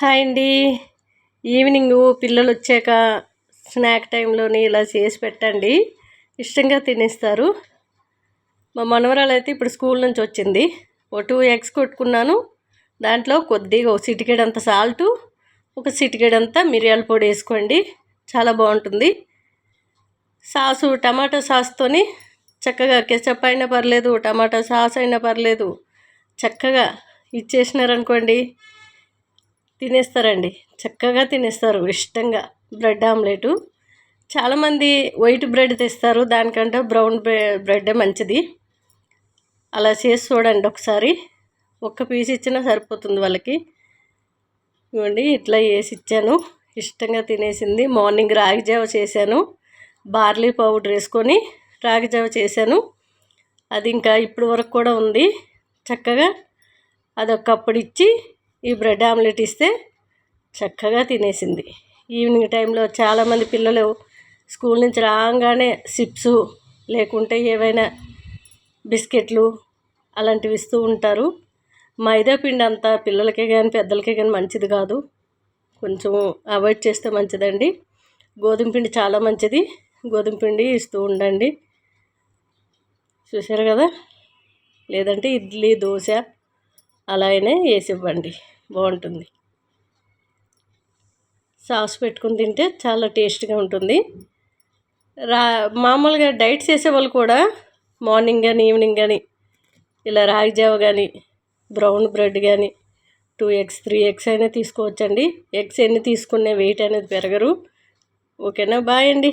Hi అండి. Evening పిల్లలు వచ్చాక స్నాక్ టైంలోని ఇలా చేసి పెట్టండి. ఇష్టంగా తినేస్తారు. మా మనవరాలు అయితే ఇప్పుడు స్కూల్ నుంచి వచ్చింది. ఒక టూ ఎగ్స్ కొట్టుకున్నాను. దాంట్లో కొద్దిగా ఒక సిటికేడంత సాల్టు ఒక సిటికేడంతా మిరియాల పొడి వేసుకోండి. చాలా బాగుంటుంది. సాసు టమాటా సాస్తోని చక్కగా కెచప్ అయినా పర్లేదు టమాటా సాస్ అయినా పర్లేదు. చక్కగా ఇచ్చేసినారనుకోండి. తినేస్తారండి. చక్కగా తినేస్తారు ఇష్టంగా. Bread omelette. చాలామంది వైట్ బ్రెడ్ తెస్తారు దానికంటే బ్రౌన్ బ్రెడ్ మంచిది. అలా చేసి చూడండి ఒకసారి. ఒక్క పీస్ ఇచ్చినా సరిపోతుంది వాళ్ళకి. ఇవ్వండి ఇట్లా వేసి ఇచ్చాను. ఇష్టంగా తినేసింది. మార్నింగ్ రాగి జావ చేశాను. బార్లీ పౌడర్ వేసుకొని రాగి జావ చేశాను. అది ఇంకా ఇప్పటి వరకు కూడా ఉంది. చక్కగా అదొకప్పుడు ఇచ్చి ఈ బ్రెడ్ ఆమ్లెట్ ఇస్తే చక్కగా తినేసింది. ఈవినింగ్ టైంలో చాలామంది పిల్లలు స్కూల్ నుంచి రాగానే సిప్స్ లేకుంటే ఏవైనా బిస్కెట్లు అలాంటివి ఇస్తూ ఉంటారు. మైదా పిండి అంతా పిల్లలకే కానీ పెద్దలకే కానీ మంచిది కాదు. కొంచెం అవాయిడ్ చేస్తే మంచిదండి. గోధుమ పిండి చాలా మంచిది. గోధుమ పిండి ఇస్తూ ఉండండి. చూశారు కదా? లేదంటే ఇడ్లీ దోశ అలా అయినా వేసి ఇవ్వండి బాగుంటుంది. సాస్ పెట్టుకుని తింటే చాలా టేస్ట్గా ఉంటుంది. రా మామూలుగా డైట్ చేసే వాళ్ళు కూడా మార్నింగ్ కానీ ఈవినింగ్ కానీ ఇలా రాగి జావ కానీ బ్రౌన్ బ్రెడ్ కానీ టూ ఎగ్స్ త్రీ ఎగ్స్ అయినా తీసుకోవచ్చండి. ఎగ్స్ ఎన్ని తీసుకునే వెయిట్ అనేది పెరగరు. ఓకేనా? బాయ్ అండి.